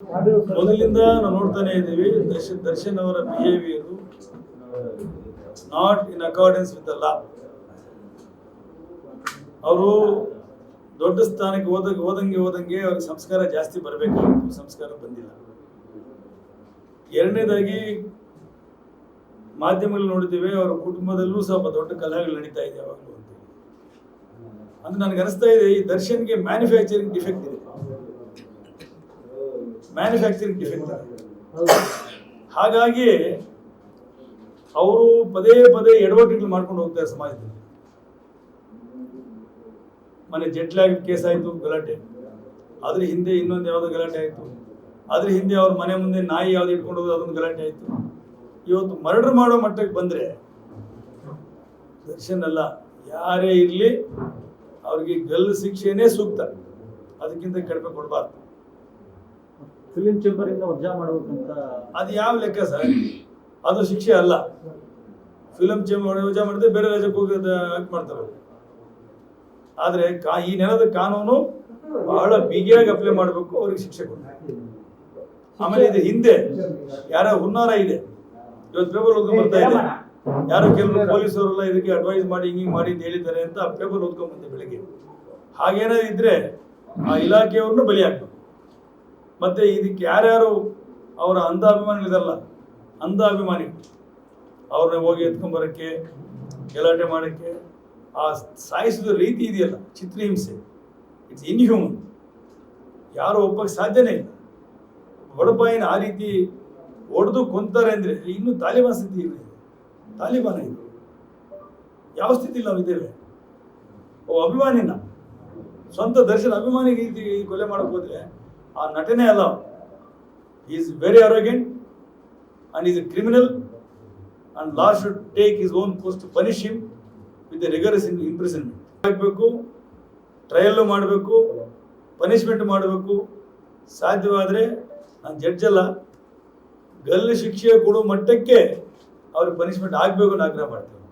ಮೊದಲಿಂದ ನಾವು ನೋಡ್ತಾನೆ ಇದ್ದೀವಿ. ದರ್ಶನ್ ಅವರ behaviour not in accordance with the law ಅವರು ದೊಡ್ಡ ಸ್ಥಾನಕ್ಕೆ ಹೋದ, ಹೋದಂಗೆ ಹೋದಂಗೆ ಅವ್ರಿಗೆ ಸಂಸ್ಕಾರ ಜಾಸ್ತಿ ಬರಬೇಕಾಗಿತ್ತು ಸಂಸ್ಕಾರ ಬಂದಿಲ್ಲ. ಎರಡನೇದಾಗಿ ಮಾಧ್ಯಮಗಳಲ್ಲಿ ನೋಡಿದ್ದೇವೆ, ಅವರ ಕುಟುಂಬದಲ್ಲೂ ಸ್ವಲ್ಪ ದೊಡ್ಡ ಕಲಹಗಳು ನಡೀತಾ ಇದೆ ಯಾವಾಗಲೂ ಅಂದ್ರೆ ನನಗೆ ಅನಿಸ್ತಾ ಇದೆ, ಈ ದರ್ಶನ್ಗೆ ಮ್ಯಾನುಫ್ಯಾಕ್ಚರಿಂಗ್ ಡಿಫೆಕ್ಟ್ ಇದೆ. ಮ್ಯಾನುಫ್ಯಾಕ್ಚರಿಂಗ್ ಡಿಫೆಕ್ಟ್ ಹಾಗಾಗಿ ಅವರು ಪದೇ ಪದೇ ಎಡವಟ್ಟುಗಳು ಮಾಡ್ಕೊಂಡು ಹೋಗ್ತಾರೆ ಸಮಾಜದಲ್ಲಿ. ಮನೆ ಜೆಟ್ಲಾಗ್ ಕೇಸ್ ಆಯಿತು ಗಲಾಟೆ. ಅದ್ರ ಹಿಂದೆ ಇನ್ನೊಂದು ಯಾವುದೋ ಗಲಾಟೆ ಆಯಿತು. ಅದ್ರ ಹಿಂದೆ ಅವ್ರ ಮನೆ ಮುಂದೆ ನಾಯಿ ಯಾವ್ದು ಇಟ್ಕೊಂಡು ಹೋಗೋದು ಅದೊಂದು ಗಲಾಟೆ ಆಯಿತು. ಇವತ್ತು ಮರ್ಡರ್ ಮಾಡೋ ಮಟ್ಟಕ್ಕೆ ಬಂದರೆ ದರ್ಶನ್ ಅಲ್ಲ ಯಾರೇ ಇರಲಿ ಅವ್ರಿಗೆ ಗಲ್ಲು ಶಿಕ್ಷೆನೇ ಸೂಕ್ತ. ಅದಕ್ಕಿಂತ ಕಡಿಮೆ ಕೊಡಬಾರ್ದು. ಫಿಲಿಂ ಚೇಂಬರ್ ಇಂದ ವಜಾ ಮಾಡ್ಬೇಕಂತ. ಅದು ಯಾವ ಲೆಕ್ಕ ಸರ್? ಅದು ಶಿಕ್ಷೆ ಅಲ್ಲ. ಫಿಲಂ ಚೇಂಬರ್ ವಜಾ ಮಾಡಿದ್ರೆ ಬೇರೆ ರಾಜ್ಯಕ್ಕೆ ಹೋಗಿ ಮಾಡ್ತಾರೆ ಆದರೆ ಕಾ ಈ ನೆಲದ ಕಾನೂನು ಬಹಳ ಬಿಗಿಯಾಗಿ ಅಪ್ಲೈ ಮಾಡಬೇಕು, ಅವ್ರಿಗೆ ಶಿಕ್ಷೆ ಕೊಡ್ತಾರೆ ಆಮೇಲೆ ಇದು ಹಿಂದೆ ಯಾರ ಹುನ್ನಾರ ಇದೆ. ಇವತ್ತು ಪೇಪರ್ ಓದ್ಕೊಂಡ್ ಬರ್ತಾ ಇದೆ. ಯಾರೋ ಕೆಲವರು ಪೊಲೀಸವರೆಲ್ಲ ಇದಕ್ಕೆ ಅಡ್ವೈಸ್ ಮಾಡಿ ಹಿಂಗಿಂಗ್ ಮಾಡಿ ಅಂತ ಹೇಳಿದ್ದಾರೆ ಅಂತ ಪೇಪರ್ ಓದ್ಕೊಂಡ್ ಬಂದೆ ಬೆಳಿಗ್ಗೆ. ಹಾಗೇನಾದ್ರು ಇದ್ರೆ ಆ ಇಲಾಖೆಯವ್ರನ್ನು ಬಲಿ ಹಾಕ್ಬೇಕು. ಮತ್ತೆ ಇದಕ್ಕೆ ಯಾರ್ಯಾರು ಅವರ ಅಂಧ ಅಭಿಮಾನಿಗಳಿದಲ್ಲ ಅಂಧ ಅಭಿಮಾನಿ ಅವ್ರನ್ನ ಹೋಗಿ ಎತ್ಕೊಂಬರೋಕ್ಕೆ ಗಲಾಟೆ ಮಾಡೋಕ್ಕೆ, ಆ ಸಾಯಿಸಿದ ರೀತಿ ಇದೆಯಲ್ಲ, ಚಿತ್ರಹಿಂಸೆ ಇಟ್ಸ್ ಇನ್ಹ್ಯೂಮನ್ ಯಾರು ಒಪ್ಪಕ್ಕೆ ಸಾಧ್ಯನೇ ಇಲ್ಲ. ಬಡಪಾಯಿನ ಆ ರೀತಿ ಹೊಡೆದು ಕೊಂತಾರೆ ಅಂದರೆ ಇನ್ನೂ ತಾಲಿಬಾನ್ ಸ್ಥಿತಿ ಇದೆ. ತಾಲಿಬಾನ ಇದು. ಯಾವ ಸ್ಥಿತಿ ಇಲ್ಲ ಇದ್ದೇವೆ? ಅಭಿಮಾನಿನ. ಸ್ವಂತ ದರ್ಶನ ಅಭಿಮಾನಿ ರೀತಿ ಕೊಲೆ ಮಾಡಕ್ ಹೋದ್ರೆ ಆ ನಟನೆ ಅಲ್ಲ. Is very arrogant and is a criminal and law should take its own post to punish him with rigorous in ಆಗಬೇಕು ಟ್ರಯಲ್ಲು ಮಾಡಬೇಕು ಪನಿಷ್ಮೆಂಟ್ ಮಾಡಬೇಕು, ಸಾಧ್ಯವಾದರೆ ನಾನು ಜಡ್ಜ್ ಅಲ್ಲ. ಗಲ್ಲು ಶಿಕ್ಷೆ ಕೊಡೋ ಮಟ್ಟಕ್ಕೆ ಅವ್ರಿಗೆ ಪನಿಷ್ಮೆಂಟ್ ಆಗಬೇಕು ಅಂತ ಆಗ್ರಹ ಮಾಡ್ತೇವೆ